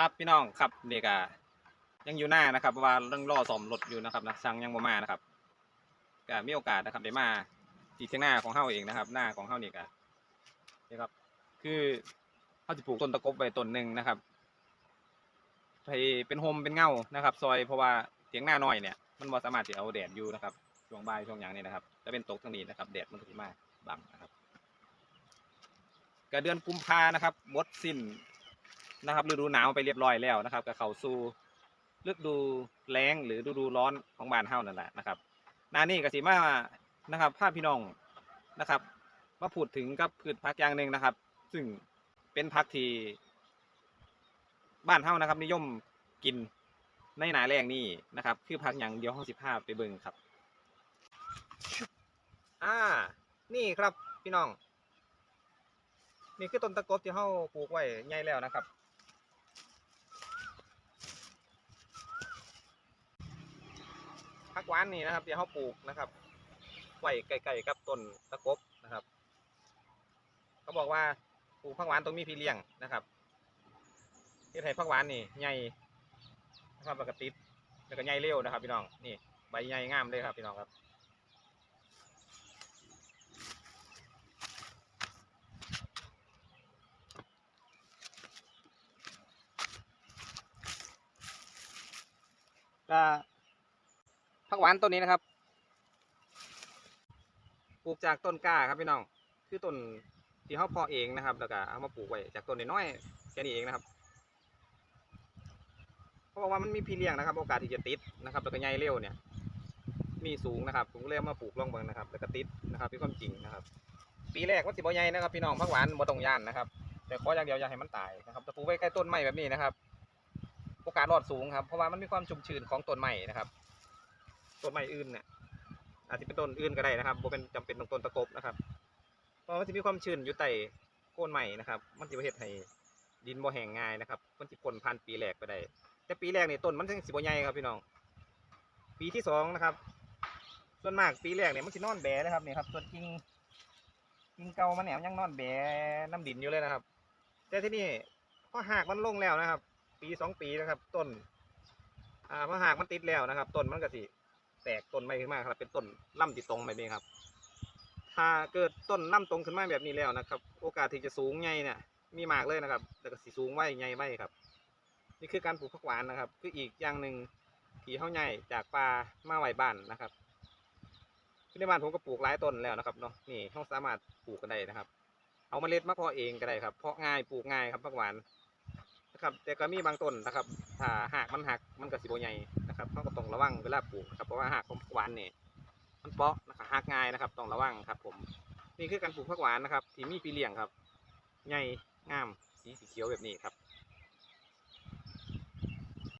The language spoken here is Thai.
ครับพี่น้องครับเด็กอะยังอยู่หน้านะครับเพราะว่าเรื่องล่อสอมรถอยู่นะครับนะสั่งยังบ่มานะครับก็มีโอกาสนะครับได้มาที่เที่ยงหน้าของเฮาเองนะครับ หน้าของเฮานี่ก็นี่ครับ คือเฮาสิปลูกต้นตะกบไว้ต้นหนึ่งนะครับให้เป็นโฮมเป็นเงานะครับ ซอยเพราะว่าเถียงหน้าน้อยเนี่ย มันบ่สามารถที่เอาแดดอยู่นะครับช่วงบ่ายช่วงหยังนี่นะครับจะเป็นตกทางนี้นะครับแดดมันก็สิมาบังนะครับก็เดือนกุมภานะครับ หมดสิ้น นะครับฤดูหนาวไปเรียบร้อยแล้วนะครับก็เขาสู่ฤดูแล้งหรือฤดูร้อนของบ้านเฮานั่นแหละนะครับนานี่กสิมานะครับภาพพี่น้องนะครับมาพูดถึงกับพืชผักอย่างหนึ่งนะครับ ซึ่งเป็นผักที่บ้านเฮานะครับ นิยมกินในหนาแรงนี่นะครับ คือผักอย่างเดียวห้องสิบห้าไปเบิ่งครับ อ่า นี่ครับพี่น้อง นี่คือต้นตะกบที่เฮาปลูกไว้ใหญ่แล้วนะครับ ผัก หวานนี่นะครับที่เขาปลูกนะครับไว้ใกล้ๆกับต้นตะกบนะครับเขาบอกว่าปลูกผักหวานต้องมีพี่เลี้ยงนะครับเฮ็ดให้ผักหวานนี่ใหญ่นะครับแล้วก็ติดแล้วก็ใหญ่เร็วนะครับ พี่น้องนี่ใบใหญ่งามเลยครับพี่น้องครับก็ ผักหวานต้นนี้นะครับ ปลูกจากต้นกล้าครับพี่น้อง คือต้นที่เขาเพาะเองนะครับ แล้วก็เอามาปลูกไว้จากต้นน้อยๆแค่นี้เองนะครับเขาบอกว่ามันมีพี่เลี้ยงนะครับ โอกาสที่จะติดนะครับ แล้วก็ใหญ่เร็วเนี่ย มีสูงนะครับ ผมก็เลยเอามาปลูกลองเบิ่งนะครับ แล้วก็ติดนะครับเป็นความจริงนะครับ ปีแรกมันสิบ่ใหญ่นะครับ พี่น้องผักหวานบ่ต้องย่านนะครับ แต่ขออย่างเดียวอย่าให้มันตายนะครับถ้าปลูกไว้ใกล้ต้นไม้แบบนี้นะครับ โอกาสรอดสูงครับ เพราะว่ามันมีความชุ่มชื้นของต้นไม้นะครับ ต้นไม้อื่นเนี่ยอาจจะเป็นต้นอื่นก็ได้นะครับบ่เป็นจำเป็นต้องต้นตะกบนะครับ เพราะมันจะมีความชื้นอยู่ใต้โคนไม้นะครับ มันจะเฮ็ดให้ดินบ่แห้งง่ายนะครับ มันสิผลพันปีแรกไปได้ แต่ปีแรกนี่ต้นมันยังสิบ่ใหญ่ครับพี่น้อง ปีที่สองนะครับ ส่วนมากปีแรกเนี่ยมันสินอนแบะนะครับนี่ครับ ส่วนกิ่งกิ่งเก่ามันเนี่ยมันยังนอนแบะน้ำดินอยู่เลยนะครับ แต่ที่นี่พอหากมันลงแล้วนะครับ ปีสองปีนะครับ ต้น อ่าพอหากมันติดแล้วนะครับ ต้นมันก็สิ แตกต้นใหม่ขึ้นมาครับ เป็นต้นล่ำติดตรงแบบนี้ครับ ถ้าเกิดต้นล่ำตรงขึ้นมาแบบนี้แล้วนะครับ โอกาสที่จะสูงใหญ่เนี่ยมีมากเลยนะครับ แต่ก็สิสูงไว้ใหญ่ไว้ครับ นี่คือการปลูกผักหวานนะครับ คืออีกอย่างหนึ่งที่เฮาใหญ่จากป่ามาไวบ้านนะครับที่ในบ้านผมก็ปลูกหลายต้นแล้วนะครับเนาะนี่เฮาสามารถปลูกกันได้นะครับ เอาเมล็ดมาเพาะเองก็ได้ครับ เพาะง่ายปลูกง่ายครับผักหวานนะครับ แต่ก็มีบางต้นนะครับ ถ้าหากมันหักมันก็สิบใหญ่ นะครับเราก็ต้องระวังเวลาปลูกนะครับเพราะว่าหากของผักหวานเนี่ยมันเปาะนะครับหักง่ายนะครับต้องระวังครับ ผมนี่คือการปลูกผักหวานนะครับ ที่มีปีเลี้ยงครับใหญ่งามสีสีเขียวแบบนี้ครับ